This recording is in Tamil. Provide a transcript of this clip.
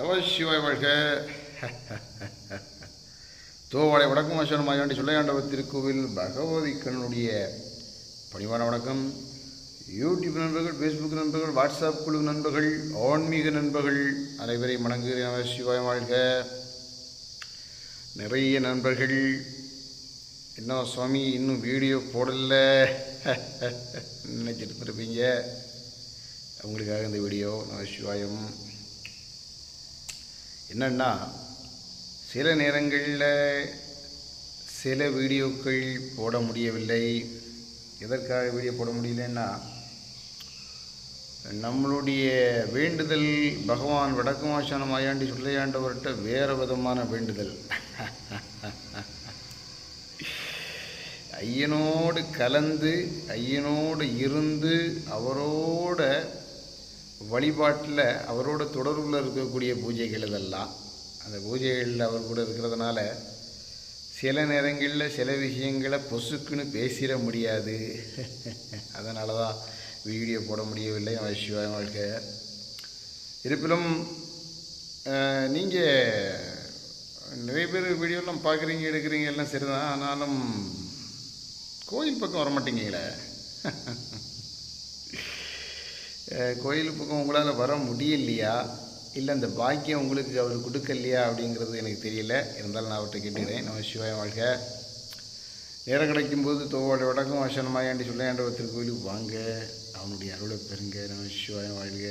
நம வாழ்க. தோவாளை வடக்கும் மாசன் மாயாண்டி சொல்லையாண்டவர் திருக்கோவில் பகவதி கண்ணனுடைய பணிவான வணக்கம். யூடியூப் நண்பர்கள் ஃபேஸ்புக் நண்பர்கள் வாட்ஸ்அப் குழு நண்பர்கள் ஆன்மீக நண்பர்கள் அனைவரை வணங்குகிறேன். நம சிவாய் வாழ்க. நிறைய நண்பர்கள். என்ன சுவாமி இன்னும் வீடியோ போடல. நினச்சிட்டு இருப்பீங்க அவங்களுக்காக இந்த வீடியோ நம சிவாயம். என்னன்னா சில நேரங்களில் சில வீடியோக்கள் போட முடியவில்லை. எதற்காக வீடியோ போட முடியலன்னா நம்மளுடைய வேண்டுதல் பகவான் வடக்குமாசானம் ஆயாண்டி சொல்லையாண்டவர்கிட்ட வேறு விதமான வேண்டுதல். ஐயனோடு கலந்து ஐயனோடு இருந்து அவரோட வழிபாட்டில் அவரோட தொடர்பில் இருக்கக்கூடிய பூஜைகள் இதெல்லாம். அந்த பூஜைகளில் அவர் கூட இருக்கிறதுனால சில நேரங்களில் சில விஷயங்களை பொசுக்குன்னு பேசிட முடியாது. அதனால தான் வீடியோ போட முடியவில்லை. நம்ம சிவாய வாழ்க்கை. இருப்பினும் நீங்கள் நிறைய பேர் வீடியோலாம் பார்க்குறீங்க எடுக்கிறீங்க எல்லாம் சரிதான். ஆனாலும் கோயில் பக்கம் வரமாட்டீங்களே? கோயில் பக்கம் உங்களால் வர முடியலையா? இல்லை அந்த பாக்கியம் உங்களுக்கு அவர் கொடுக்கலையா அப்படிங்கிறது எனக்கு தெரியல. இருந்தாலும் நான் அவர்கிட்ட கேட்டுக்கிறேன். நம்ம சிவாய வாழ்க. நேரம் கிடைக்கும்போது தோவோட வடக்கும் வாசனமாயாண்டி ஒருத்தர் திருக்கோயிலுக்கு வாங்க. அவனுடைய அருளை பெறுங்க. நம்ம சிவாய வாழ்க.